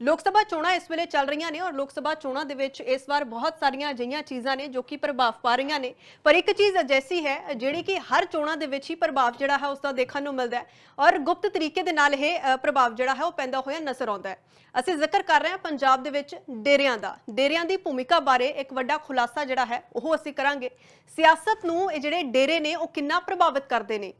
ਲੋਕ ਸਭਾ ਚੋਣਾਂ ਇਸ ਵੇਲੇ ਚੱਲ ਰਹੀਆਂ ਨੇ ਔਰ ਲੋਕ ਸਭਾ ਚੋਣਾਂ ਦੇ ਵਿੱਚ ਇਸ ਵਾਰ ਬਹੁਤ ਸਾਰੀਆਂ ਅਜਿਹੀਆਂ ਚੀਜ਼ਾਂ ਨੇ ਜੋ ਕਿ ਪ੍ਰਭਾਵ ਪਾ ਰਹੀਆਂ ਨੇ। ਪਰ ਇੱਕ ਚੀਜ਼ ਅਜੈਸੀ ਹੈ, ਜਿਹੜੀ ਕਿ ਹਰ ਚੋਣਾਂ ਦੇ ਵਿੱਚ ਹੀ ਪ੍ਰਭਾਵ ਜਿਹੜਾ ਹੈ ਉਸ ਦਾ ਦੇਖਣ ਨੂੰ ਮਿਲਦਾ ਹੈ ਔਰ ਗੁਪਤ ਤਰੀਕੇ ਦੇ ਨਾਲ ਇਹ ਪ੍ਰਭਾਵ ਜਿਹੜਾ ਹੈ ਉਹ ਪੈਂਦਾ ਹੋਇਆ ਨਜ਼ਰ ਆਉਂਦਾ ਹੈ। ਅਸੀਂ ਜ਼ਿਕਰ ਕਰ ਰਹੇ ਹਾਂ ਪੰਜਾਬ ਦੇ ਵਿੱਚ ਡੇਰਿਆਂ ਦਾ। ਡੇਰਿਆਂ ਦੀ ਭੂਮਿਕਾ ਬਾਰੇ ਇੱਕ ਵੱਡਾ ਖੁਲਾਸਾ ਜਿਹੜਾ ਹੈ ਉਹ ਅਸੀਂ ਕਰਾਂਗੇ। ਸਿਆਸਤ ਨੂੰ ਇਹ ਜਿਹੜੇ ਡੇਰੇ ਨੇ ਉਹ ਕਿੰਨਾ ਪ੍ਰਭਾਵਿਤ ਕਰਦੇ ਨੇ?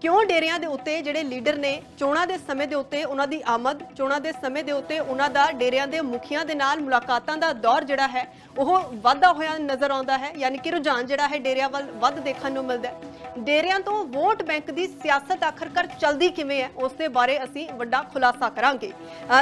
ਕਿਉਂ ਡੇਰਿਆਂ ਦੇ ਉੱਤੇ ਜਿਹੜੇ ਲੀਡਰ ਨੇ, ਚੋਣਾਂ ਦੇ ਸਮੇਂ ਦੇ ਉੱਤੇ ਉਹਨਾਂ ਦੀ ਆਮਦ, ਚੋਣਾਂ ਦੇ ਸਮੇਂ ਦੇ ਉੱਤੇ ਉਹਨਾਂ ਦਾ ਡੇਰਿਆਂ ਦੇ ਮੁਖੀਆਂ ਦੇ ਨਾਲ ਮੁਲਾਕਾਤਾਂ ਦਾ ਦੌਰ ਜਿਹੜਾ ਹੈ, ਉਹ ਵਾਧਾ ਹੋਇਆ ਨਜ਼ਰ ਆਉਂਦਾ ਹੈ, ਯਾਨੀ ਕਿ ਰੁਝਾਨ ਜਿਹੜਾ ਹੈ ਡੇਰਿਆਂ ਵੱਲ ਵੱਧ ਦੇਖਣ ਨੂੰ ਮਿਲਦਾ ਹੈ। ਡੇਰਿਆਂ ਤੋਂ ਵੋਟ ਬੈਂਕ ਦੀ ਸਿਆਸਤ ਆਖਰਕਾਰ ਚੱਲਦੀ ਕਿਵੇਂ ਹੈ, ਉਸ ਦੇ ਬਾਰੇ ਅਸੀਂ ਵੱਡਾ ਖੁਲਾਸਾ ਕਰਾਂਗੇ।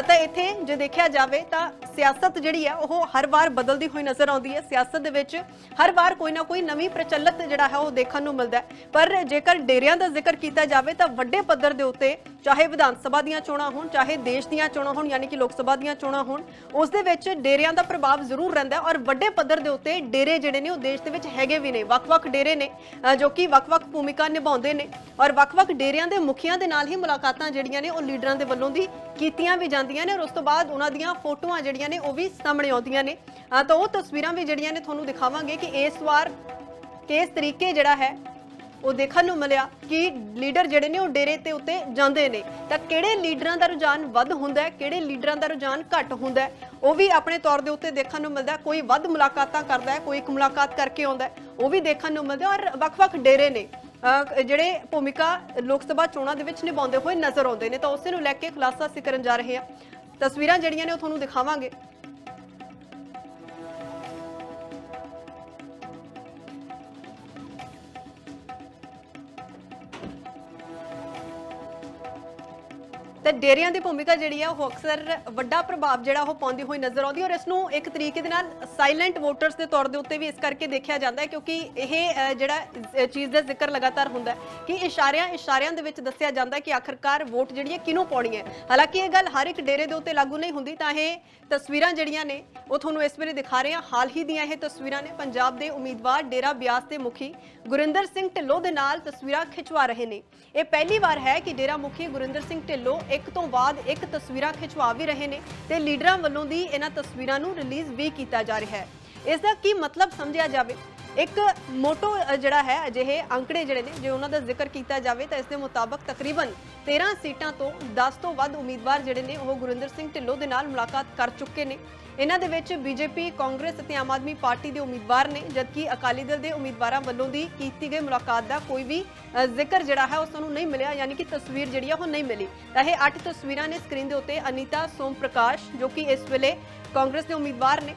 ਤਾਂ ਇੱਥੇ ਜੇ ਦੇਖਿਆ ਜਾਵੇ ਤਾਂ ਸਿਆਸਤ ਜਿਹੜੀ ਹੈ, ਉਹ ਹਰ ਵਾਰ ਬਦਲਦੀ ਹੋਈ ਨਜ਼ਰ ਆਉਂਦੀ ਹੈ। ਸਿਆਸਤ ਦੇ ਵਿੱਚ ਹਰ ਵਾਰ ਕੋਈ ਨਾ ਕੋਈ ਨਵੀਂ ਪ੍ਰਚਲਿਤ ਜਿਹੜਾ ਹੈ, ਉਹ ਦੇਖਣ ਨੂੰ ਮਿਲਦਾ ਹੈ। ਪਰ ਜੇਕਰ ਡੇਰਿਆਂ ਦਾ ਜ਼ਿਕਰ ਕੀਤਾ ਜਾਵੇ ਤਾਂ ਵੱਡੇ ਪੱਧਰ ਦੇ ਉੱਤੇ ਚਾਹੇ ਵਿਧਾਨ ਸਭਾ ਦੀਆਂ ਚੋਣਾਂ ਹੋਣ, ਚਾਹੇ ਦੇਸ਼ ਦੀਆਂ ਚੋਣਾਂ ਹੋਣ, ਯਾਨੀ ਕਿ ਲੋਕ ਸਭਾ ਦੀਆਂ ਚੋਣਾਂ ਹੋਣ, ਉਸ ਦੇ ਵਿੱਚ ਡੇਰਿਆਂ ਦਾ ਪ੍ਰਭਾਵ ਜ਼ਰੂਰ ਰਹਿੰਦਾ ਔਰ ਵੱਡੇ ਪੱਧਰ ਦੇ ਉੱਤੇ ਡੇਰੇ ਜਿਹੜੇ ਨੇ ਉਹ ਦੇਸ਼ ਦੇ ਵਿੱਚ ਹੈਗੇ ਵੀ ਨੇ, ਵੱਖ-ਵੱਖ ਡੇਰੇ ਨੇ ਜੋ ਕਿ ਵੱਖ-ਵੱਖ ਭੂਮਿਕਾ ਨਿਭਾਉਂਦੇ ਨੇ ਔਰ ਵੱਖ-ਵੱਖ ਡੇਰਿਆਂ ਦੇ ਮੁਖੀਆਂ ਦੇ ਨਾਲ ਹੀ ਮੁਲਾਕਾਤਾਂ ਜਿਹੜੀਆਂ ਨੇ ਉਹ ਲੀਡਰਾਂ ਦੇ ਵੱਲੋਂ ਦੀ ਕੀਤੀਆਂ ਵੀ ਜਾਂਦੀਆਂ ਨੇ ਔਰ ਉਸ ਤੋਂ ਬਾਅਦ ਉਹਨਾਂ ਦੀਆਂ ਫੋਟੋਆਂ ਜਿਹੜੀਆਂ ਨੇ ਉਹ ਵੀ ਸਾਹਮਣੇ ਆਉਂਦੀਆਂ ਨੇ। ਤਾਂ ਉਹ ਤਸਵੀਰਾਂ ਵੀ ਜਿਹੜੀਆਂ ਨੇ ਤੁਹਾਨੂੰ ਦਿਖਾਵਾਂਗੇ ਕਿ ਇਸ ਵਾਰ ਕਿਸ ਤਰੀਕੇ ਜਿਹੜਾ ਹੈ ਉਹ ਦੇਖਣ ਨੂੰ ਮਿਲਿਆ ਕਿ ਲੀਡਰ ਜਿਹੜੇ ਨੇ ਉਹ ਡੇਰੇ ਤੇ ਉੱਤੇ ਜਾਂਦੇ ਨੇ। ਤਾਂ ਕਿਹੜੇ ਲੀਡਰਾਂ ਦਾ ਰੁਝਾਨ ਵੱਧ ਹੁੰਦਾ ਹੈ, ਕਿਹੜੇ ਲੀਡਰਾਂ ਦਾ ਰੁਝਾਨ ਘੱਟ ਹੁੰਦਾ ਹੈ, ਉਹ ਵੀ ਆਪਣੇ ਤੌਰ ਦੇ ਉੱਤੇ ਦੇਖਣ ਨੂੰ ਮਿਲਦਾ ਕੋਈ ਵੱਧ ਮੁਲਾਕਾਤਾਂ ਕਰਦਾ ਹੈ, ਕੋਈ ਇੱਕ ਮੁਲਾਕਾਤ ਕਰਕੇ ਆਉਂਦਾ ਉਹ ਵੀ ਦੇਖਣ ਨੂੰ ਮਿਲਦਾ ਔਰ ਵੱਖ-ਵੱਖ ਡੇਰੇ ਨੇ, ਅਹ, ਜਿਹੜੇ ਭੂਮਿਕਾ ਲੋਕ ਸਭਾ ਚੋਣਾਂ ਦੇ ਵਿੱਚ ਨਿਭਾਉਂਦੇ ਹੋਏ ਨਜ਼ਰ ਆਉਂਦੇ ਨੇ। ਤਾਂ ਉਸੇ ਨੂੰ ਲੈ ਕੇ ਖੁਲਾਸਾ ਅਸੀਂ ਕਰਨ ਜਾ ਰਹੇ ਹਾਂ। ਤਸਵੀਰਾਂ ਜਿਹੜੀਆਂ ਨੇ ਉਹ ਤੁਹਾਨੂੰ ਦਿਖਾਵਾਂਗੇ। ਤੇ ਡੇਰਿਆਂ ਦੀ ਭੂਮਿਕਾ ਜਿਹੜੀ ਆ, ਉਹ ਅਕਸਰ ਵੱਡਾ ਪ੍ਰਭਾਵ ਜਿਹੜਾ ਉਹ ਪਾਉਂਦੀ ਹੋਈ ਨਜ਼ਰ ਆਉਂਦੀ ਔਰ ਇਸ ਨੂੰ ਇੱਕ ਤਰੀਕੇ ਦੇ ਨਾਲ ਸਾਇਲੈਂਟ ਵੋਟਰਸ ਦੇ ਤੌਰ ਦੇ ਉੱਤੇ ਵੀ ਇਸ ਕਰਕੇ ਦੇਖਿਆ ਜਾਂਦਾ ਹੈ ਕਿਉਂਕਿ ਇਹ ਜਿਹੜਾ ਚੀਜ਼ ਦਾ ਜ਼ਿਕਰ ਲਗਾਤਾਰ ਹੁੰਦਾ ਹੈ ਕਿ ਇਸ਼ਾਰਿਆਂ ਇਸ਼ਾਰਿਆਂ ਦੇ ਵਿੱਚ ਦੱਸਿਆ ਜਾਂਦਾ ਕਿ ਆਖਰਕਾਰ ਵੋਟ ਜਿਹੜੀ ਹੈ ਕਿਹਨੂੰ ਪਾਉਣੀ ਹੈ। ਹਾਲਾਂਕਿ ਇਹ ਗੱਲ ਹਰ ਇੱਕ ਡੇਰੇ ਦੇ ਉੱਤੇ ਲਾਗੂ ਨਹੀਂ ਹੁੰਦੀ, ਤਾਂ ਇਹ ਤਸਵੀਰਾਂ ਜਿਹੜੀਆਂ ਨੇ, ਉਹ ਤੁਹਾਨੂੰ ਇਸ ਵੇਲੇ ਦਿਖਾ ਰਹੇ ਹਾਂ। ਹਾਲ ਹੀ ਦੀਆਂ ਇਹ ਤਸਵੀਰਾਂ ਨੇ ਪੰਜਾਬ ਦੇ ਉਮੀਦਵਾਰ ਡੇਰਾ ਬਿਆਸ ਦੇ ਮੁਖੀ ਗੁਰਿੰਦਰ ਸਿੰਘ ਢਿੱਲੋਂ ਦੇ ਨਾਲ ਤਸਵੀਰਾਂ ਖਿਚਵਾ ਰਹੇ ਨੇ। ਇਹ ਪਹਿਲੀ ਵਾਰ ਹੈ ਕਿ ਡੇਰਾ ਮੁਖੀ ਗੁਰਿੰਦਰ ਸਿੰਘ ਢਿੱਲੋਂ ਇੱਕ ਤੋਂ ਬਾਅਦ ਇੱਕ ਤਸਵੀਰਾਂ ਖਿਚਵਾ ਵੀ ਰਹੇ ਨੇ ਤੇ ਲੀਡਰਾਂ ਵੱਲੋਂ ਦੀ ਇਹਨਾਂ ਤਸਵੀਰਾਂ ਨੂੰ ਰਿਲੀਜ਼ ਵੀ ਕੀਤਾ ਜਾ ਰਿਹਾ ਹੈ। ਇਸ ਦਾ ਕੀ ਮਤਲਬ ਸਮਝਿਆ ਜਾਵੇ? ਇੱਕ ਮੋਟੋ ਜਿਹੜਾ ਹੈ, ਅਜਿਹੇ ਅੰਕੜੇ ਜਿਹੜੇ ਨੇ, ਜੇ ਉਹਨਾਂ ਦਾ ਜ਼ਿਕਰ ਕੀਤਾ ਜਾਵੇ ਤਾਂ ਇਸ ਦੇ ਮੁਤਾਬਕ ਤਕਰੀਬਨ 13 ਸੀਟਾਂ ਤੋਂ 10 ਤੋਂ ਵੱਧ ਉਮੀਦਵਾਰ ਜਿਹੜੇ ਨੇ, ਉਹ ਗੁਰਿੰਦਰ ਸਿੰਘ ਢਿੱਲੋਂ ਦੇ ਨਾਲ ਮੁਲਾਕਾਤ ਕਰ ਚੁੱਕੇ ਨੇ। ਇਹਨਾਂ ਦੇ ਵਿੱਚ ਬੀਜੇਪੀ, ਕਾਂਗਰਸ ਅਤੇ ਆਮ ਆਦਮੀ ਪਾਰਟੀ ਦੇ ਉਮੀਦਵਾਰ ਨੇ, ਜਦਕਿ ਅਕਾਲੀ ਦਲ ਦੇ ਉਮੀਦਵਾਰਾਂ ਵੱਲੋਂ ਦੀ ਕੀਤੀ ਗਈ ਮੁਲਾਕਾਤ ਦਾ ਕੋਈ ਵੀ ਜ਼ਿਕਰ ਜਿਹੜਾ ਹੈ ਉਸ ਨੂੰ ਨਹੀਂ ਮਿਲਿਆ, ਯਾਨੀ ਕਿ ਤਸਵੀਰ ਜਿਹੜੀ ਆ, ਉਹ ਨਹੀਂ ਮਿਲੀ। ਤਾਂ ਇਹ ਅੱਠ ਤਸਵੀਰਾਂ ਨੇ ਸਕਰੀਨ ਦੇ ਉੱਤੇ ਅਨੀਤਾ ਸੋਮ ਪ੍ਰਕਾਸ਼ ਜੋ ਕਿ ਇਸ ਵੇਲੇ ਕਾਂਗਰਸ ਦੇ ਉਮੀਦਵਾਰ ਨੇ।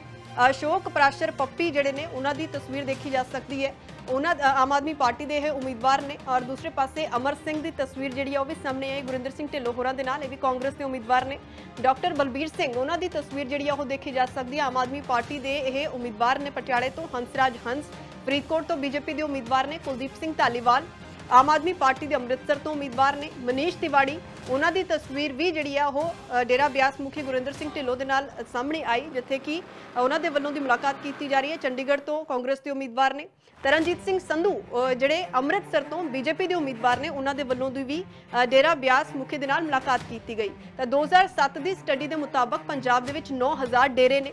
ਅਸ਼ੋਕ ਪ੍ਰਾਸ਼ਰ ਪੱਪੀ ਜਿਹੜੇ ਨੇ, ਉਹਨਾਂ ਦੀ ਤਸਵੀਰ ਦੇਖੀ ਜਾ ਸਕਦੀ ਹੈ। ਉਹਨਾਂ ਆਮ ਆਦਮੀ ਪਾਰਟੀ ਦੇ ਇਹ ਉਮੀਦਵਾਰ ਨੇ ਔਰ ਦੂਸਰੇ ਪਾਸੇ ਅਮਰ ਸਿੰਘ ਦੀ ਤਸਵੀਰ ਜਿਹੜੀ ਆ, ਉਹ ਵੀ ਸਾਹਮਣੇ ਆਈ। ਗੁਰਿੰਦਰ ਸਿੰਘ ਢਿੱਲੋਂ ਹੋਰਾਂ ਦੇ ਨਾਲ, ਇਹ ਵੀ ਕਾਂਗਰਸ ਦੇ ਉਮੀਦਵਾਰ ਨੇ। ਡਾਕਟਰ ਬਲਬੀਰ ਸਿੰਘ, ਉਹਨਾਂ ਦੀ ਤਸਵੀਰ ਜਿਹੜੀ ਆ, ਉਹ ਦੇਖੀ ਜਾ ਸਕਦੀ ਹੈ। ਆਮ ਆਦਮੀ ਪਾਰਟੀ ਦੇ ਇਹ ਉਮੀਦਵਾਰ ਨੇ ਪਟਿਆਲੇ ਤੋਂ ਹੰਸਰਾਜ ਹੰਸ, ਫਰੀਦਕੋਟ ਤੋਂ ਬੀਜੇਪੀ ਦੇ ਉਮੀਦਵਾਰ ਨੇ ਕੁਲਦੀਪ ਸਿੰਘ ਧਾਲੀਵਾਲ। ਆਮ ਆਦਮੀ ਪਾਰਟੀ ਦੇ ਅੰਮ੍ਰਿਤਸਰ ਤੋਂ ਉਮੀਦਵਾਰ ਨੇ ਮਨੀਸ਼ ਤਿਵਾੜੀ। ਉਹਨਾਂ ਦੀ ਤਸਵੀਰ ਵੀ ਜਿਹੜੀ ਆ, ਉਹ ਡੇਰਾ ਬਿਆਸ ਮੁਖੀ ਗੁਰਿੰਦਰ ਸਿੰਘ ਢਿੱਲੋਂ ਦੇ ਨਾਲ ਸਾਹਮਣੇ ਆਈ, ਜਿੱਥੇ ਕਿ ਉਹਨਾਂ ਦੇ ਵੱਲੋਂ ਦੀ ਮੁਲਾਕਾਤ ਕੀਤੀ ਜਾ ਰਹੀ ਹੈ। ਚੰਡੀਗੜ੍ਹ ਤੋਂ ਕਾਂਗਰਸ ਦੇ ਉਮੀਦਵਾਰ ਨੇ। ਤਰਨਜੀਤ ਸਿੰਘ ਸੰਧੂ ਜਿਹੜੇ ਅੰਮ੍ਰਿਤਸਰ ਤੋਂ ਬੀਜੇਪੀ ਦੇ ਉਮੀਦਵਾਰ ਨੇ, ਉਹਨਾਂ ਦੇ ਵੱਲੋਂ ਦੀ ਵੀ ਡੇਰਾ ਬਿਆਸ ਮੁਖੀ ਦੇ ਨਾਲ ਮੁਲਾਕਾਤ ਕੀਤੀ ਗਈ। ਤਾਂ 2007 ਦੀ ਸਟੱਡੀ ਦੇ ਮੁਤਾਬਕ ਪੰਜਾਬ ਦੇ ਵਿੱਚ 9000 ਡੇਰੇ ਨੇ।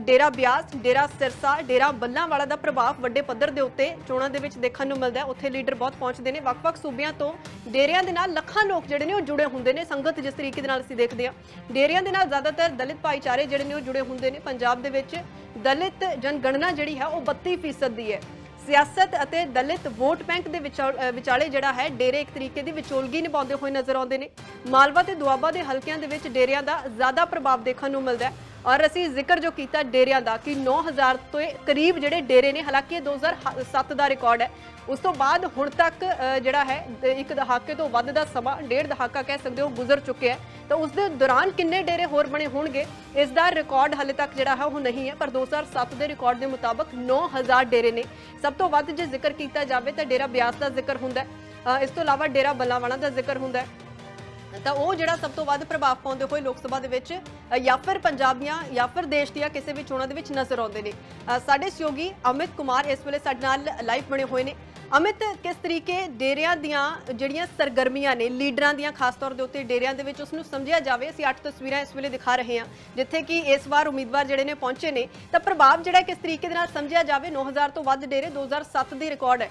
ਡੇਰਾ ਬਿਆਸ, ਡੇਰਾ ਸਿਰਸਾ, ਡੇਰਾ ਬੱਲਾਂ ਵਾਲਾ ਦਾ ਪ੍ਰਭਾਵ ਵੱਡੇ ਪੱਧਰ ਦੇ ਉੱਤੇ ਚੋਣਾਂ ਦੇ ਵਿੱਚ ਦੇਖਣ ਨੂੰ ਮਿਲਦਾ ਹੈ। ਉੱਥੇ ਲੀਡਰ ਬਹੁਤ ਪਹੁੰਚਦੇ ਨੇ। ਵੱਖ-ਵੱਖ ਸੂਬਿਆਂ ਤੋਂ ਡੇਰਿਆਂ ਦੇ ਨਾਲ ਲੱਖਾਂ ਲੋਕ ਜਿਹੜੇ ਨੇ ਉਹ ਜੁੜੇ ਹੁੰਦੇ ਨੇ। ਸੰਗਤ ਜਿਸ ਤਰੀਕੇ ਦੇ ਨਾਲ ਅਸੀਂ ਦੇਖਦੇ ਹਾਂ। ਡੇਰਿਆਂ ਦੇ ਨਾਲ ਜ਼ਿਆਦਾਤਰ ਦਲਿਤ ਭਾਈਚਾਰੇ ਜਿਹੜੇ ਨੇ ਉਹ ਜੁੜੇ ਹੁੰਦੇ ਨੇ। ਪੰਜਾਬ ਦੇ ਵਿੱਚ ਦਲਿਤ ਜਨਗਣਨਾ ਜਿਹੜੀ ਹੈ ਉਹ 32% ਦੀ ਹੈ। ਸਿਆਸਤ ਅਤੇ ਦਲਿਤ ਵੋਟ ਬੈਂਕ ਦੇ ਵਿਚਾਲੇ ਜਿਹੜਾ ਹੈ, ਡੇਰੇ ਇੱਕ ਤਰੀਕੇ ਦੀ ਵਿਚੋਲਗੀ ਨਿਭਾਉਂਦੇ ਹੋਏ ਨਜ਼ਰ ਆਉਂਦੇ ਨੇ। ਮਾਲਵਾ ਤੇ ਦੁਆਬਾ ਦੇ ਹਲਕਿਆਂ ਦੇ ਵਿੱਚ ਡੇਰਿਆਂ ਦਾ ਜ਼ਿਆਦਾ ਪ੍ਰਭਾਵ ਦੇਖਣ ਨੂੰ ਮਿਲਦਾ ਹੈ। ਔਰ ਅਸੀਂ ਜ਼ਿਕਰ ਜੋ ਕੀਤਾ ਡੇਰਿਆਂ ਦਾ ਕਿ 9000 ਤੋਂ ਕਰੀਬ ਜਿਹੜੇ ਡੇਰੇ ਨੇ, ਹਾਲਾਂਕਿ ਇਹ 2007 ਦਾ ਰਿਕਾਰਡ ਹੈ। ਉਸ ਤੋਂ ਬਾਅਦ ਹੁਣ ਤੱਕ ਜਿਹੜਾ ਹੈ ਇੱਕ ਦਹਾਕੇ ਤੋਂ ਵੱਧ ਦਾ ਸਮਾਂ, ਡੇਢ ਦਹਾਕਾ ਕਹਿ ਸਕਦੇ ਹੋ, ਗੁਜ਼ਰ ਚੁੱਕਿਆ ਹੈ। ਤਾਂ ਉਸ ਦੇ ਦੌਰਾਨ ਕਿੰਨੇ ਡੇਰੇ ਹੋਰ ਬਣੇ ਹੋਣਗੇ? ਇਸ ਦਾ ਰਿਕਾਰਡ ਹਾਲੇ ਤੱਕ ਜਿਹੜਾ ਹੈ, ਉਹ ਨਹੀਂ ਹੈ, ਪਰ 2007 ਦੇ ਰਿਕਾਰਡ ਦੇ ਮੁਤਾਬਕ 9000 ਡੇਰੇ ਨੇ। ਸਭ ਤੋਂ ਵੱਧ ਜੇ ਜ਼ਿਕਰ ਕੀਤਾ ਜਾਵੇ ਤਾਂ ਡੇਰਾ ਬਿਆਸ ਦਾ ਜ਼ਿਕਰ ਹੁੰਦਾ ਹੈ। ਇਸ ਤੋਂ ਇਲਾਵਾ ਡੇਰਾ ਬੱਲਾਂਵਾਲਾ ਦਾ ਜ਼ਿਕਰ ਹੁੰਦਾ ਹੈ। ਤਾਂ ਉਹ ਜਿਹੜਾ ਸਭ ਤੋਂ ਵੱਧ ਪ੍ਰਭਾਵ ਪਾਉਂਦੇ ਹੋਏ ਲੋਕ ਸਭਾ ਦੇ ਵਿੱਚ ਜਾਂ ਫਿਰ ਪੰਜਾਬ ਦੀਆਂ ਜਾਂ ਫਿਰ ਦੇਸ਼ ਦੀਆਂ ਕਿਸੇ ਵੀ ਚੋਣਾਂ ਦੇ ਵਿੱਚ ਨਜ਼ਰ ਆਉਂਦੇ ਨੇ। ਸਾਡੇ ਸਹਿਯੋਗੀ ਅਮਿਤ ਕੁਮਾਰ ਇਸ ਵੇਲੇ ਸਾਡੇ ਨਾਲ ਲਾਈਵ ਬਣੇ ਹੋਏ ਨੇ। ਅਮਿਤ, ਕਿਸ ਤਰੀਕੇ ਡੇਰਿਆਂ ਦੀਆਂ ਜਿਹੜੀਆਂ ਸਰਗਰਮੀਆਂ ਨੇ, ਲੀਡਰਾਂ ਦੀਆਂ ਖਾਸ ਤੌਰ ਦੇ ਉੱਤੇ ਡੇਰਿਆਂ ਦੇ ਵਿੱਚ ਉਸ ਨੂੰ ਸਮਝਿਆ ਜਾਵੇ? ਅਸੀਂ ਅੱਠ ਤਸਵੀਰਾਂ ਇਸ ਵੇਲੇ ਦਿਖਾ ਰਹੇ ਹਾਂ, ਜਿੱਥੇ ਕਿ ਇਸ ਵਾਰ ਉਮੀਦਵਾਰ ਜਿਹੜੇ ਨੇ ਪਹੁੰਚੇ ਨੇ। ਤਾਂ ਪ੍ਰਭਾਵ ਜਿਹੜਾ ਕਿਸ ਤਰੀਕੇ ਦੇ ਨਾਲ ਸਮਝਿਆ ਜਾਵੇ? 9000 ਤੋਂ ਵੱਧ ਡੇਰੇ 2007 ਦੀ ਰਿਕਾਰਡ ਹੈ।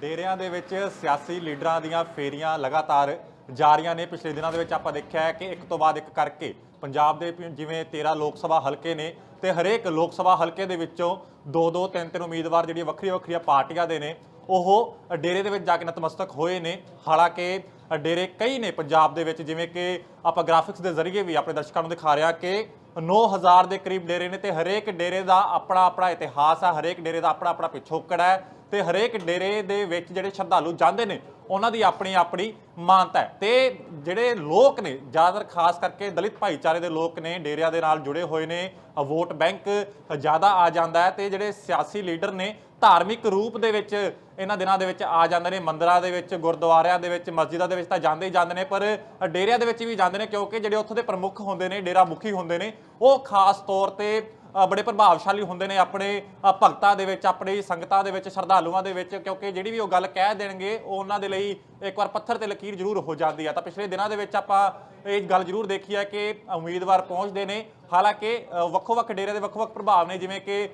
ਡੇਰਿਆਂ ਦੇ ਵਿੱਚ ਸਿਆਸੀ ਲੀਡਰਾਂ ਦੀਆਂ ਫੇਰੀਆਂ ਲਗਾਤਾਰ ਜਾਰੀਆਂ ਨੇ। ਪਿਛਲੇ ਦਿਨਾਂ ਦੇ ਵਿੱਚ ਆਪਾਂ ਦੇਖਿਆ ਹੈ ਕਿ ਇੱਕ ਤੋਂ ਬਾਅਦ ਇੱਕ ਕਰਕੇ ਪੰਜਾਬ ਦੇ ਜਿਵੇਂ 13 ਲੋਕ ਸਭਾ ਹਲਕੇ ਨੇ ਤੇ ਹਰੇਕ ਲੋਕ ਸਭਾ ਹਲਕੇ ਦੇ ਵਿੱਚੋਂ ਦੋ ਦੋ, ਤਿੰਨ ਤਿੰਨ ਉਮੀਦਵਾਰ ਜਿਹੜੀਆਂ ਵੱਖਰੀਆਂ ਵੱਖਰੀਆਂ ਪਾਰਟੀਆਂ ਦੇ ਨੇ, ਉਹ ਡੇਰੇ ਦੇ ਵਿੱਚ ਜਾ ਕੇ ਨਤਮਸਤਕ ਹੋਏ ਨੇ। ਹਾਲਾਂਕਿ ਡੇਰੇ ਕਈ ਨੇ ਪੰਜਾਬ ਦੇ ਵਿੱਚ, ਜਿਵੇਂ ਕਿ ਆਪਾਂ ਗ੍ਰਾਫਿਕਸ ਦੇ ਜ਼ਰੀਏ ਵੀ ਆਪਣੇ ਦਰਸ਼ਕਾਂ ਨੂੰ ਦਿਖਾ ਰਿਹਾ ਕਿ 9000 ਦੇ ਕਰੀਬ ਡੇਰੇ ਨੇ ਤੇ ਹਰੇਕ ਡੇਰੇ ਦਾ ਆਪਣਾ ਆਪਣਾ ਇਤਿਹਾਸ ਹੈ ਹਰੇਕ ਡੇਰੇ ਦਾ ਆਪਣਾ ਆਪਣਾ ਪਿਛੋਕੜ ਹੈ। ਤੇ ਹਰੇਕ ਡੇਰੇ ਦੇ ਵਿੱਚ ਜਿਹੜੇ ਸ਼ਰਧਾਲੂ ਜਾਂਦੇ ਨੇ, ਉਹਨਾਂ ਦੀ ਆਪਣੀ ਆਪਣੀ ਮਾਨਤਾ ਹੈ। ਤੇ ਜਿਹੜੇ ਲੋਕ ਨੇ, ਜ਼ਿਆਦਾਤਰ ਖਾਸ ਕਰਕੇ ਦਲਿਤ ਭਾਈਚਾਰੇ ਦੇ ਲੋਕ ਨੇ, ਡੇਰਿਆਂ ਦੇ ਨਾਲ ਜੁੜੇ ਹੋਏ ਨੇ ਵੋਟ ਬੈਂਕ ਜ਼ਿਆਦਾ ਆ ਜਾਂਦਾ ਹੈ ਤੇ ਜਿਹੜੇ ਸਿਆਸੀ ਲੀਡਰ ਨੇ, ਧਾਰਮਿਕ ਰੂਪ ਦੇ ਵਿੱਚ ਇਹਨਾਂ ਦਿਨਾਂ ਦੇ ਵਿੱਚ ਆ ਜਾਂਦੇ ਨੇ, ਮੰਦਰਾਂ ਦੇ ਵਿੱਚ, ਗੁਰਦੁਆਰਿਆਂ ਦੇ ਵਿੱਚ, ਮਸਜਿਦਾਂ ਦੇ ਵਿੱਚ ਤਾਂ ਜਾਂਦੇ ਹੀ ਜਾਂਦੇ ਨੇ, ਪਰ ਡੇਰਿਆਂ ਦੇ ਵਿੱਚ ਵੀ ਜਾਂਦੇ ਨੇ, ਕਿਉਂਕਿ ਜਿਹੜੇ ਉੱਥੋਂ ਦੇ ਪ੍ਰਮੁੱਖ ਹੁੰਦੇ ਨੇ ਡੇਰਾ ਮੁਖੀ ਹੁੰਦੇ ਨੇ, ਉਹ ਖਾਸ ਤੌਰ ਤੇ ਬੜੇ ਪ੍ਰਭਾਵਸ਼ਾਲੀ ਹੁੰਦੇ ਨੇ ਆਪਣੇ ਭਗਤਾਂ ਦੇ ਵਿੱਚ, ਆਪਣੇ ਸੰਗਤਾਂ ਦੇ ਵਿੱਚ, ਸ਼ਰਧਾਲੂਆਂ ਦੇ ਵਿੱਚ, ਕਿਉਂਕਿ ਜਿਹੜੀ ਵੀ ਉਹ ਗੱਲ ਕਹਿ ਦੇਣਗੇ ਉਹ ਉਹਨਾਂ ਦੇ ਲਈ ਇੱਕ ਵਾਰ ਪੱਥਰ ਤੇ ਲਕੀਰ ਜ਼ਰੂਰ ਹੋ ਜਾਂਦੀ ਆ। ਤਾਂ ਪਿਛਲੇ ਦਿਨਾਂ ਦੇ ਵਿੱਚ ਆਪਾਂ ਇਹ ਗੱਲ ਜ਼ਰੂਰ ਦੇਖੀ ਹੈ ਕਿ ਉਮੀਦਵਾਰ ਪਹੁੰਚਦੇ ਨੇ। ਹਾਲਾਂਕਿ ਵੱਖੋ-ਵੱਖ ਡੇਰੇ ਦੇ ਵੱਖ-ਵੱਖ ਪ੍ਰਭਾਵ ਨੇ, ਜਿਵੇਂ ਕਿ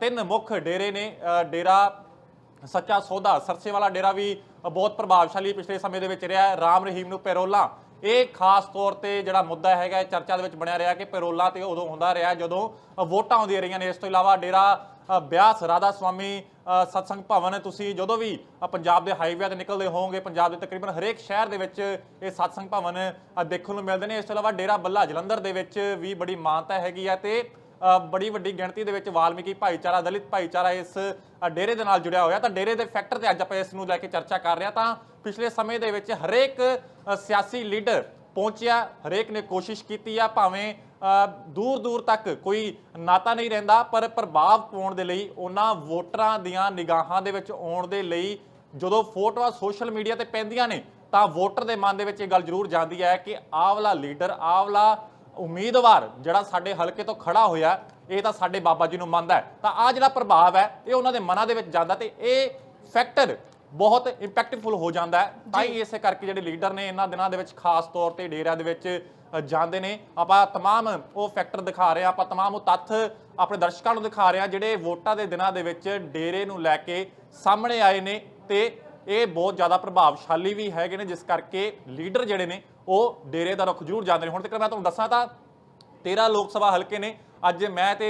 ਤਿੰਨ ਮੁੱਖ ਡੇਰੇ ਨੇ ਡੇਰਾ ਸੱਚਾ ਸੌਦਾ, ਸਰਸੇ ਵਾਲਾ ਡੇਰਾ ਵੀ ਬਹੁਤ ਪ੍ਰਭਾਵਸ਼ਾਲੀ ਪਿਛਲੇ ਸਮੇਂ ਦੇ ਵਿੱਚ ਰਿਹਾ ਰਾਮ ਰਹੀਮ ਨੂੰ ਪੈਰੋਲਾਂ ਇਹ ਖਾਸ ਤੌਰ ਤੇ ਜਿਹੜਾ ਮੁੱਦਾ ਹੈਗਾ, ਇਹ ਚਰਚਾ ਦੇ ਵਿੱਚ ਬਣਿਆ ਰਿਹਾ ਕਿ ਪੈਰੋਲਾਂ ਤੇ ਉਦੋਂ ਹੁੰਦਾ ਰਿਹਾ ਜਦੋਂ ਵੋਟਾਂ ਆਉਂਦੀਆਂ ਰਹੀਆਂ ਨੇ। ਇਸ ਤੋਂ ਇਲਾਵਾ ਡੇਰਾ ਬਿਆਸ, ਰਾਧਾ ਸਵਾਮੀ ਸਤਸੰਗ ਭਵਨ, ਤੁਸੀਂ ਜਦੋਂ ਵੀ ਪੰਜਾਬ ਦੇ ਹਾਈਵੇ ਤੇ ਨਿਕਲਦੇ ਹੋਵੋਗੇ, ਪੰਜਾਬ ਦੇ ਤਕਰੀਬਨ ਹਰੇਕ ਸ਼ਹਿਰ ਦੇ ਵਿੱਚ ਇਹ ਸਤਸੰਗ ਭਵਨ ਦੇਖਣ ਨੂੰ ਮਿਲਦੇ ਨੇ। ਇਸ ਤੋਂ ਇਲਾਵਾ ਡੇਰਾ ਬੱਲਾ ਜਲੰਧਰ ਦੇ ਵਿੱਚ ਵੀ ਬੜੀ ਮਾਨਤਾ ਹੈਗੀ ਆ ਤੇ ਬੜੀ ਵੱਡੀ ਗਿਣਤੀ ਦੇ ਵਿੱਚ ਵਾਲਮੀਕੀ ਭਾਈਚਾਰਾ, ਦਲਿਤ ਭਾਈਚਾਰਾ ਇਸ ਡੇਰੇ ਦੇ ਨਾਲ ਜੁੜਿਆ ਹੋਇਆ। ਤਾਂ ਡੇਰੇ ਦੇ ਫੈਕਟਰ ਤੇ ਅੱਜ ਆਪਾਂ ਇਸ ਨੂੰ ਲੈ ਕੇ ਚਰਚਾ ਕਰ ਰਹੇ ਹਾਂ। ਤਾਂ ਪਿਛਲੇ ਸਮੇਂ ਦੇ ਵਿੱਚ ਹਰੇਕ ਸਿਆਸੀ ਲੀਡਰ ਪਹੁੰਚਿਆ, ਹਰੇਕ ਨੇ ਕੋਸ਼ਿਸ਼ ਕੀਤੀ ਆ, ਭਾਵੇਂ ਦੂਰ ਦੂਰ ਤੱਕ ਕੋਈ ਨਾਤਾ ਨਹੀਂ ਰਹਿੰਦਾ, ਪਰ ਪ੍ਰਭਾਵ ਪਾਉਣ ਦੇ ਲਈ, ਉਹਨਾਂ ਵੋਟਰਾਂ ਦੀਆਂ ਨਿਗਾਹਾਂ ਦੇ ਵਿੱਚ ਆਉਣ ਦੇ ਲਈ ਜਦੋਂ ਫੋਟੋਆਂ ਸੋਸ਼ਲ ਮੀਡੀਆ ਤੇ ਪੈਂਦੀਆਂ ਨੇ, ਤਾਂ ਵੋਟਰ ਦੇ ਮਨ ਦੇ ਵਿੱਚ ਇਹ ਗੱਲ ਜ਼ਰੂਰ ਜਾਂਦੀ ਹੈ ਕਿ ਆਹ ਵਾਲਾ ਲੀਡਰ ਆਹ ਵਾਲਾ ਉਮੀਦਵਾਰ ਜਿਹੜਾ ਸਾਡੇ ਹਲਕੇ ਤੋਂ ਖੜਾ ਹੋਇਆ ਇਹ ਤਾਂ ਸਾਡੇ ਬਾਬਾ ਜੀ ਨੂੰ ਮੰਨਦਾ ਹੈ ਤਾਂ ਆ ਜਿਹੜਾ ਪ੍ਰਭਾਵ ਹੈ ਇਹ ਉਹਨਾਂ ਦੇ ਮਨਾਂ ਦੇ ਵਿੱਚ ਜਾਂਦਾ ਤੇ ਇਹ ਫੈਕਟਰ ਬਹੁਤ ਇੰਪੈਕਟਫੁਲ ਹੋ ਜਾਂਦਾ ਹੈ ਤਾਂ ਹੀ ਇਸੇ ਕਰਕੇ ਜਿਹੜੇ ਲੀਡਰ ਨੇ ਇਹਨਾਂ ਦਿਨਾਂ ਦੇ ਵਿੱਚ ਖਾਸ ਤੌਰ ਤੇ ਡੇਰਿਆਂ ਦੇ ਵਿੱਚ ਅ, ਜਾਂਦੇ ਨੇ ਆਪਾਂ तमाम ਉਹ ਫੈਕਟਰ ਦਿਖਾ ਰਹੇ ਹਾਂ ਆਪਾਂ तमाम ਉਹ ਤੱਥ ਆਪਣੇ ਦਰਸ਼ਕਾਂ ਨੂੰ ਦਿਖਾ ਰਹੇ ਹਾਂ ਜਿਹੜੇ ਵੋਟਾਂ ਦੇ ਦਿਨਾਂ ਦੇ ਵਿੱਚ ਡੇਰੇ ਨੂੰ ਲੈ ਕੇ ਸਾਹਮਣੇ ਆਏ ਨੇ ਤੇ ਇਹ ਬਹੁਤ ਜ਼ਿਆਦਾ ਪ੍ਰਭਾਵਸ਼ਾਲੀ ਵੀ ਹੈਗੇ ਨੇ ਜਿਸ ਕਰਕੇ ਲੀਡਰ ਜਿਹੜੇ ਨੇ ਉਹ ਡੇਰੇ ਦਾ ਰੁਖ ਜ਼ਰੂਰ ਜਾਂਦੇ ਨੇ। ਹੁਣ ਤੱਕ ਮੈਂ ਤੁਹਾਨੂੰ ਦੱਸਾਂ ਤਾਂ 13 ਲੋਕ ਸਭਾ ਹਲਕੇ ਨੇ। ਅੱਜ ਮੈਂ ਤੇ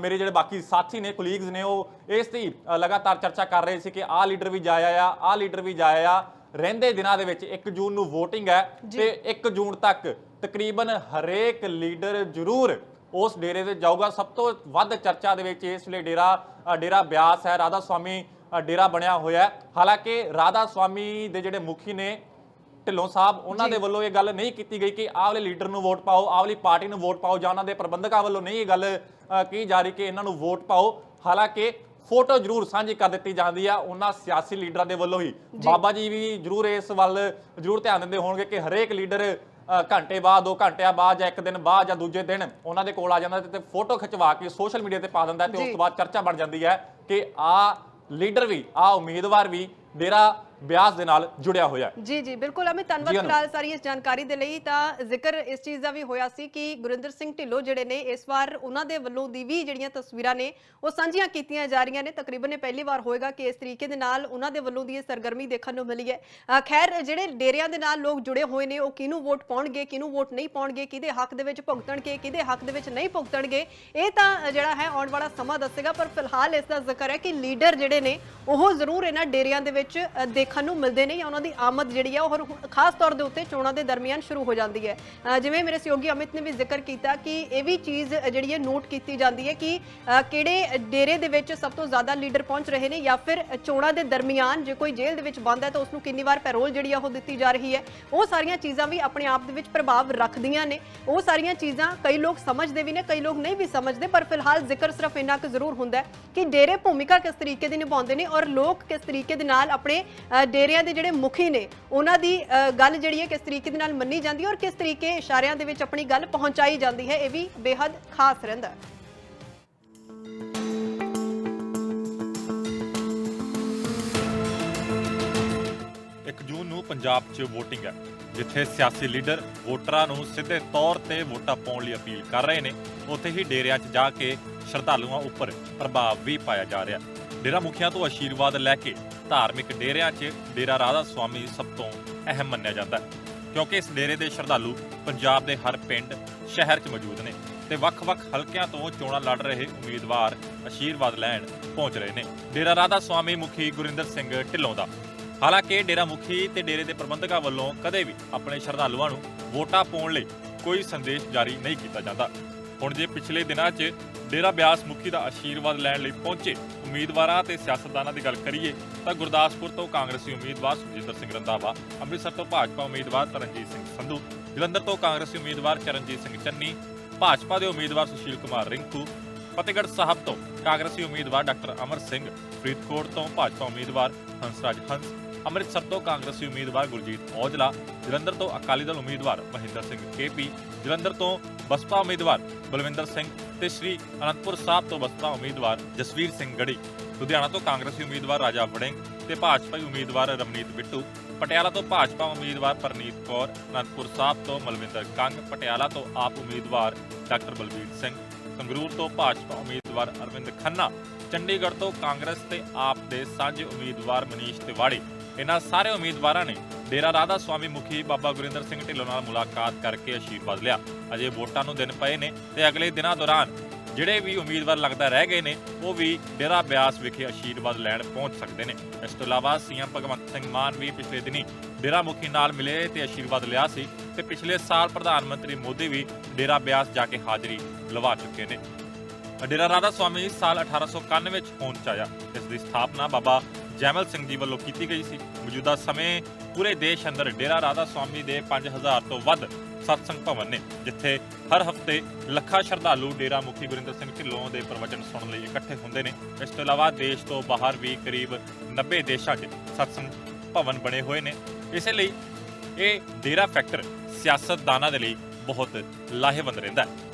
ਮੇਰੇ ਜਿਹੜੇ ਬਾਕੀ ਸਾਥੀ ਨੇ ਕੁਲੀਗਸ ਨੇ ਉਹ ਇਸ ਦੀ ਅ, ਲਗਾਤਾਰ ਚਰਚਾ ਕਰ ਰਹੇ ਸੀ ਕਿ ਆਹ ਲੀਡਰ ਵੀ ਜਾਇਆ ਆ ਆਹ ਲੀਡਰ ਵੀ ਜਾਇਆ ਆ। ਰਹਿੰਦੇ ਦਿਨਾਂ ਦੇ ਵਿੱਚ 1 ਜੂਨ ਨੂੰ VOTING ਹੈ ਤੇ 1 ਜੂਨ ਤੱਕ ਤਕਰੀਬਨ ਹਰੇਕ ਲੀਡਰ ਜ਼ਰੂਰ ਉਸ ਡੇਰੇ ਤੇ ਜਾਊਗਾ। ਸਭ ਤੋਂ ਵੱਧ ਚਰਚਾ ਦੇ ਵਿੱਚ ਇਸ ਵੇਲੇ ਡੇਰਾ ਡੇਰਾ ਬਿਆਸ ਹੈ। ਰਾਧਾ ਸਵਾਮੀ ਅ, ਡੇਰਾ ਬਣਿਆ ਹੋਇਆ ਹਾਲਾਂਕਿ ਰਾਧਾ ਸਵਾਮੀ ਦੇ ਜਿਹੜੇ ਮੁਖੀ ਨੇ ਢਿੱਲੋਂ ਸਾਹਿਬ ਉਹਨਾਂ ਦੇ ਵੱਲੋਂ ਇਹ ਗੱਲ ਨਹੀਂ ਕੀਤੀ ਗਈ ਕਿ ਆਹ ਵਾਲੇ ਲੀਡਰ ਨੂੰ ਵੋਟ ਪਾਓ ਆਹ ਵਾਲੀ ਪਾਰਟੀ ਨੂੰ ਵੋਟ ਪਾਓ ਜਾਂ ਉਹਨਾਂ ਦੇ ਪ੍ਰਬੰਧਕਾਂ ਵੱਲੋਂ ਨਹੀਂ ਇਹ ਗੱਲ ਕਹੀ ਜਾ ਰਹੀ ਕਿ ਇਹਨਾਂ ਨੂੰ ਵੋਟ ਪਾਓ। ਹਾਲਾਂਕਿ ਫੋਟੋ ਜ਼ਰੂਰ ਸਾਂਝੀ ਕਰ ਦਿੱਤੀ ਜਾਂਦੀ ਆ ਉਹਨਾਂ ਸਿਆਸੀ ਲੀਡਰਾਂ ਦੇ ਵੱਲੋਂ ਹੀ। ਬਾਬਾ ਜੀ ਵੀ ਜ਼ਰੂਰ ਇਸ ਵੱਲ ਜ਼ਰੂਰ ਧਿਆਨ ਦਿੰਦੇ ਹੋਣਗੇ ਕਿ ਹਰੇਕ ਲੀਡਰ ਘੰਟੇ ਬਾਅਦ ਦੋ ਘੰਟਿਆਂ ਬਾਅਦ ਜਾਂ ਇੱਕ ਦਿਨ ਬਾਅਦ ਜਾਂ ਦੂਜੇ ਦਿਨ ਉਹਨਾਂ ਦੇ ਕੋਲ ਆ ਜਾਂਦਾ ਤੇ ਫੋਟੋ ਖਿਚਵਾ ਕੇ ਸੋਸ਼ਲ ਮੀਡੀਆ ਤੇ ਪਾ ਦਿੰਦਾ ਤੇ ਉਸ। ਤੋਂ ਬਾਅਦ ਚਰਚਾ ਬਣ ਜਾਂਦੀ ਹੈ ਕਿ ਆ ਲੀਡਰ ਵੀ ਆ ਉਮੀਦਵਾਰ ਵੀ ਡੇਰਾ ਬਿਆਸ ਦੇ ਨਾਲ ਜੁੜਿਆ ਹੋਇਆ ਹੈ। ਜੀ ਜੀ ਬਿਲਕੁਲ ਅਮਿਤ ਧੰਨਵਾਦ। ਫਿਲਹਾਲ ਸਾਰੀ ਇਸ ਜਾਣਕਾਰੀ ਦੇ ਲਈ। ਤਾਂ ਜ਼ਿਕਰ ਇਸ ਚੀਜ਼ ਦਾ ਵੀ ਹੋਇਆ ਸੀ ਕਿ ਗੁਰਿੰਦਰ ਸਿੰਘ ਢਿੱਲੋਂ ਜਿਹੜੇ ਨੇ ਇਸ ਵਾਰ ਉਹਨਾਂ ਦੇ ਵੱਲੋਂ ਦੀ ਵੀ ਜਿਹੜੀਆਂ ਤਸਵੀਰਾਂ ਨੇ ਉਹ ਸਾਂਝੀਆਂ ਕੀਤੀਆਂ ਜਾ ਰਹੀਆਂ ਨੇ। ਤਕਰੀਬਨ ਇਹ ਪਹਿਲੀ ਵਾਰ ਹੋਏਗਾ ਕਿ ਇਸ ਤਰੀਕੇ ਦੇ ਨਾਲ ਉਹਨਾਂ ਦੇ ਵੱਲੋਂ ਦੀ ਇਹ ਸਰਗਰਮੀ ਦੇਖਣ ਨੂੰ ਮਿਲੀ ਹੈ। ਖੈਰ ਜਿਹੜੇ ਡੇਰਿਆਂ ਦੇ ਨਾਲ ਲੋਕ ਜੁੜੇ ਹੋਏ ਨੇ ਉਹ ਕਿਹਨੂੰ ਵੋਟ ਪਾਉਣਗੇ ਕਿਹਨੂੰ ਵੋਟ ਨਹੀਂ ਪਾਉਣਗੇ ਕਿਹਦੇ ਹੱਕ ਦੇ ਵਿੱਚ ਭੁਗਤਣਗੇ ਕਿਹਦੇ ਹੱਕ ਦੇ ਵਿੱਚ ਨਹੀਂ ਭੁਗਤਣਗੇ ਇਹ ਤਾਂ ਜਿਹੜਾ ਹੈ ਆਉਣ ਵਾਲਾ ਸਮਾਂ ਦੱਸੇਗਾ। ਪਰ ਫਿਲਹਾਲ ਇਸ ਦਾ ਜ਼ਿਕਰ ਹੈ ਕਿ ਲੀਡਰ ਜਿਹੜੇ ਨੇ ਉਹ ਜ਼ਰੂਰ ਇਹਨਾਂ ਡੇਰਿਆਂ ਦੇ ਵਿੱਚ ਅ, ਦੇਖਣ ਨੂੰ ਮਿਲਦੇ ਨੇ ਜਾਂ ਉਹਨਾਂ ਦੀ ਆਮਦ ਜਿਹੜੀ ਆ ਉਹ ਖਾਸ ਤੌਰ ਦੇ ਉੱਤੇ ਚੋਣਾਂ ਦੇ ਦਰਮਿਆਨ ਸ਼ੁਰੂ ਹੋ ਜਾਂਦੀ ਹੈ। ਜਿਵੇਂ ਮੇਰੇ ਸਹਿਯੋਗੀ ਅਮਿਤ ਨੇ ਵੀ ਜ਼ਿਕਰ ਕੀਤਾ ਕਿ ਇਹ ਵੀ ਚੀਜ਼ ਜਿਹੜੀ ਹੈ ਨੋਟ ਕੀਤੀ ਜਾਂਦੀ ਹੈ ਕਿ ਕਿਹੜੇ ਡੇਰੇ ਦੇ ਵਿੱਚ ਸਭ ਤੋਂ ਜ਼ਿਆਦਾ ਲੀਡਰ ਪਹੁੰਚ ਰਹੇ ਨੇ ਜਾਂ ਫਿਰ ਚੋਣਾਂ ਦੇ ਦਰਮਿਆਨ ਜੇ ਕੋਈ ਜੇਲ੍ਹ ਦੇ ਵਿੱਚ ਬੰਦ ਹੈ ਤਾਂ ਉਸ ਨੂੰ ਕਿੰਨੀ ਵਾਰ ਪੈਰੋਲ ਜਿਹੜੀ ਆ ਉਹ ਦਿੱਤੀ ਜਾ ਰਹੀ ਹੈ। ਉਹ ਸਾਰੀਆਂ ਚੀਜ਼ਾਂ ਵੀ ਆਪਣੇ ਆਪ ਦੇ ਵਿੱਚ ਪ੍ਰਭਾਵ ਰੱਖਦੀਆਂ ਨੇ। ਉਹ ਸਾਰੀਆਂ ਚੀਜ਼ਾਂ ਕਈ ਲੋਕ ਸਮਝਦੇ ਵੀ ਨੇ ਕਈ ਲੋਕ ਨਹੀਂ ਵੀ ਸਮਝਦੇ ਪਰ ਫਿਲਹਾਲ ਜ਼ਿਕਰ ਸਿਰਫ ਇੰਨਾ ਕੁ ਜ਼ਰੂਰ ਹੁੰਦਾ ਹੈ ਕਿ ਡੇਰੇ ਭੂਮਿਕਾ ਕਿਸ ਤਰੀਕੇ ਦੀ ਨਿਭਾਉਂਦੇ ਨੇ ਔਰ ਲੋਕ ਕਿਸ ਤਰੀਕੇ ਦੇ ਨਾਲ ਆਪਣੇ ਅ, ਡੇਰਿਆਂ ਦੇ ਜਿਹੜੇ ਮੁਖੀ ਨੇ ਉਹਨਾਂ ਦੀ ਅ, ਗੱਲ ਜਿਹੜੀ ਹੈ ਕਿਸ ਤਰੀਕੇ ਦੇ ਨਾਲ ਮੰਨੀ ਜਾਂਦੀ ਹੈ ਔਰ ਕਿਸ ਤਰੀਕੇ ਇਸ਼ਾਰਿਆਂ ਦੇ ਵਿੱਚ ਆਪਣੀ ਗੱਲ ਪਹੁੰਚਾਈ ਜਾਂਦੀ ਹੈ ਇਹ ਵੀ ਬੇहद ਖਾਸ ਰਹਿੰਦਾ ਹੈ। 1 ਜੂਨ ਨੂੰ ਪੰਜਾਬ 'ਚ VOTING ਹੈ ਜਿੱਥੇ ਸਿਆਸੀ ਲੀਡਰ ਵੋਟਰਾਂ ਨੂੰ ਸਿੱਧੇ ਤੌਰ ਤੇ ਵੋਟਾਂ ਪਾਉਣ ਲਈ ਅਪੀਲ ਕਰ ਰਹੇ ਨੇ ਉੱਥੇ ਹੀ ਡੇਰਿਆਂ 'ਚ ਜਾ ਕੇ ਸ਼ਰਧਾਲੂਆਂ ਉੱਪਰ ਪ੍ਰਭਾਵ ਵੀ ਪਾਇਆ ਜਾ ਰਿਹਾ ਡੇਰਾ ਮੁਖੀਆਂ ਤੋਂ ਆਸ਼ੀਰਵਾਦ ਲੈ ਕੇ ਧਾਰਮਿਕ ਡੇਰਿਆਂ 'ਚ ਡੇਰਾ ਰਾਧਾ ਸੁਆਮੀ ਸਭ ਤੋਂ ਅਹਿਮ ਮੰਨਿਆ ਜਾਂਦਾ ਹੈ, ਕਿਉਂਕਿ ਇਸ ਡੇਰੇ ਦੇ ਸ਼ਰਧਾਲੂ ਪੰਜਾਬ ਦੇ ਹਰ ਪਿੰਡ, ਸ਼ਹਿਰ 'ਚ ਮੌਜੂਦ ਨੇ ਤੇ ਵੱਖ-ਵੱਖ ਹਲਕਿਆਂ ਤੋਂ ਚੋਣਾਂ ਲੜ ਰਹੇ ਉਮੀਦਵਾਰ ਆਸ਼ੀਰਵਾਦ ਲੈਣ ਪਹੁੰਚ ਰਹੇ ਨੇ। ਡੇਰਾ ਰਾਧਾ ਸੁਆਮੀ ਮੁਖੀ ਗੁਰਿੰਦਰ ਸਿੰਘ ਢਿੱਲੋਂ ਦਾ। ਹਾਲਾਂਕਿ ਡੇਰਾ ਮੁਖੀ ਤੇ ਡੇਰੇ ਦੇ ਪ੍ਰਬੰਧਕਾਂ ਵੱਲੋਂ ਕਦੇ ਵੀ ਆਪਣੇ ਸ਼ਰਧਾਲੂਆਂ ਨੂੰ ਵੋਟਾਂ ਪਾਉਣ ਲਈ ਕੋਈ ਸੰਦੇਸ਼ ਜਾਰੀ ਨਹੀਂ ਕੀਤਾ ਜਾਂਦਾ। ਹੁਣ ਜੇ ਪਿਛਲੇ ਦਿਨਾਂ 'ਚ ਡੇਰਾ ਬਿਆਸ ਮੁਖੀ ਦਾ ਆਸ਼ੀਰਵਾਦ ਲੈਣ ਲਈ ਪਹੁੰਚੇ ਉਮੀਦਵਾਰਾਂ ਤੇ ਸਿਆਸਤਦਾਨਾਂ ਦੀ ਗੱਲ ਕਰੀਏ, ਤਾਂ ਗੁਰਦਾਸਪੁਰ ਤੋਂ ਕਾਂਗਰਸੀ ਉਮੀਦਵਾਰ ਸੁਖਜਿੰਦਰ ਸਿੰਘ ਰੰਧਾਵਾ, ਅੰਮ੍ਰਿਤਸਰ ਤੋਂ ਭਾਜਪਾ ਉਮੀਦਵਾਰ ਤਰਨਜੀਤ ਸਿੰਘ ਸੰਧੂ, ਜਲੰਧਰ ਤੋਂ ਕਾਂਗਰਸੀ ਉਮੀਦਵਾਰ ਚਰਨਜੀਤ ਸਿੰਘ ਚੰਨੀ, ਭਾਜਪਾ ਦੇ ਉਮੀਦਵਾਰ ਸੁਸ਼ੀਲ ਕੁਮਾਰ ਰਿੰਕੂ, ਫਤਿਹਗੜ੍ਹ ਸਾਹਿਬ ਤੋਂ ਕਾਂਗਰਸੀ ਉਮੀਦਵਾਰ ਡਾਕਟਰ ਅਮਰ ਸਿੰਘ, ਫਰੀਦਕੋਟ ਤੋਂ ਭਾਜਪਾ ਉਮੀਦਵਾਰ ਹੰਸਰਾਜ ਹੰਸ ਅੰਮ੍ਰਿਤਸਰ ਤੋਂ ਕਾਂਗਰਸੀ ਉਮੀਦਵਾਰ ਗੁਰਜੀਤ ਔਜਲਾ, ਜਲੰਧਰ ਤੋਂ ਅਕਾਲੀ ਦਲ ਉਮੀਦਵਾਰ ਮਹਿੰਦਰ ਸਿੰਘ ਕੇਪੀ, ਜਲੰਧਰ ਤੋਂ ਬਸਪਾ ਉਮੀਦਵਾਰ ਬਲਵਿੰਦਰ ਸਿੰਘ ਤੇ ਸ਼੍ਰੀ ਅਨੰਦਪੁਰ ਸਾਹਿਬ ਤੋਂ ਬਸਪਾ ਉਮੀਦਵਾਰ ਜਸਵੀਰ ਸਿੰਘ ਗੜੀ। ਲੁਧਿਆਣਾ ਤੋਂ ਕਾਂਗਰਸੀ ਉਮੀਦਵਾਰ ਰਾਜਾ ਵੜਿੰਗ ਤੇ ਭਾਜਪਾਈ ਉਮੀਦਵਾਰ ਰਮਨੀਤ ਬਿੱਟੂ, ਪਟਿਆਲਾ ਤੋਂ ਭਾਜਪਾ ਉਮੀਦਵਾਰ ਪਰਨੀਤ ਕੌਰ, ਅਨੰਦਪੁਰ ਸਾਹਿਬ ਤੋਂ ਮਲਵਿੰਦਰ ਕੰਗ, ਪਟਿਆਲਾ ਤੋਂ ਆਪ ਉਮੀਦਵਾਰ ਡਾਕਟਰ ਬਲਬੀਰ ਸਿੰਘ, ਸੰਗਰੂਰ ਤੋਂ ਭਾਜਪਾ ਉਮੀਦਵਾਰ ਅਰਵਿੰਦ ਖੰਨਾ, ਚੰਡੀਗੜ੍ਹ ਤੋਂ ਕਾਂਗਰਸ ਤੇ ਆਪ ਦੇ ਸਾਂਝੇ ਉਮੀਦਵਾਰ ਮਨੀਸ਼ ਤਿਵਾੜੀ। ਇਹਨਾਂ ਸਾਰੇ ਉਮੀਦਵਾਰਾਂ ਨੇ ਡੇਰਾ ਰਾਧਾ ਸਵਾਮੀ ਮੁਖੀ ਬਾਬਾ ਗੁਰਿੰਦਰ ਸਿੰਘ ਢਿੱਲੋਂ ਨਾਲ ਮੁਲਾਕਾਤ ਕਰਕੇ ਆਸ਼ੀਰਵਾਦ ਲਿਆ ਅਜੇ ਵੋਟਾਂ ਨੂੰ ਦਿਨ ਪਏ ਨੇ ਤੇ ਅਗਲੇ ਦਿਨਾਂ ਦੌਰਾਨ ਜਿਹੜੇ ਵੀ ਉਮੀਦਵਾਰ ਲੱਗਦਾ ਰਹਿ ਗਏ ਨੇ, ਉਹ ਵੀ ਡੇਰਾ ਬਿਆਸ ਵਿਖੇ ਆਸ਼ੀਰਵਾਦ ਲੈਣ ਪਹੁੰਚ ਸਕਦੇ ਨੇ। ਇਸ ਤੋਂ ਇਲਾਵਾ ਸੀਐਮ ਭਗਵੰਤ ਸਿੰਘ ਮਾਨ ਵੀ ਪਿਛਲੇ ਦਿਨੀ ਡੇਰਾ ਮੁਖੀ ਨਾਲ ਮਿਲੇ ਤੇ ਆਸ਼ੀਰਵਾਦ ਲਿਆ ਸੀ ਤੇ ਪਿਛਲੇ ਸਾਲ ਪ੍ਰਧਾਨ ਮੰਤਰੀ ਮੋਦੀ ਵੀ ਡੇਰਾ ਬਿਆਸ ਜਾ ਕੇ ਹਾਜ਼ਰੀ ਲਵਾ ਚੁੱਕੇ ਨੇ। ਡੇਰਾ ਰਾਧਾ ਸਵਾਮੀ ਸਾਲ 1891 ਵਿੱਚ ਹੋਂਦ ਚ ਆਇਆ। ਇਸ ਦੀ ਸਥਾਪਨਾ ਬਾਬਾ ਜੈਮਲ ਸਿੰਘ ਜੀ ਵੱਲੋਂ ਕੀਤੀ ਗਈ ਸੀ। ਮੌਜੂਦਾ ਸਮੇਂ ਪੂਰੇ ਦੇਸ਼ ਅੰਦਰ ਡੇਰਾ ਰਾਧਾ ਸਵਾਮੀ ਦੇ 5000 ਤੋਂ ਵੱਧ ਸਤਸੰਗ ਭਵਨ ਨੇ, ਜਿੱਥੇ ਹਰ ਹਫ਼ਤੇ ਲੱਖਾਂ ਸ਼ਰਧਾਲੂ ਡੇਰਾ ਮੁਖੀ ਗੁਰਿੰਦਰ ਸਿੰਘ ਢਿੱਲੋਂ ਦੇ ਪ੍ਰਵਚਨ ਸੁਣਨ ਲਈ ਇਕੱਠੇ ਹੁੰਦੇ ਨੇ। ਇਸ ਤੋਂ ਇਲਾਵਾ ਦੇਸ਼ ਤੋਂ ਬਾਹਰ ਵੀ ਕਰੀਬ 90 ਦੇਸ਼ਾਂ 'ਚ ਸਤਸੰਗ ਭਵਨ ਬਣੇ ਹੋਏ ਨੇ। ਇਸੇ ਲਈ ਇਹ ਡੇਰਾ ਫੈਕਟਰ ਸਿਆਸਤਦਾਨਾਂ ਦੇ ਲਈ ਬਹੁਤ ਲਾਹੇਵੰਦ ਰਹਿੰਦਾ ਹੈ।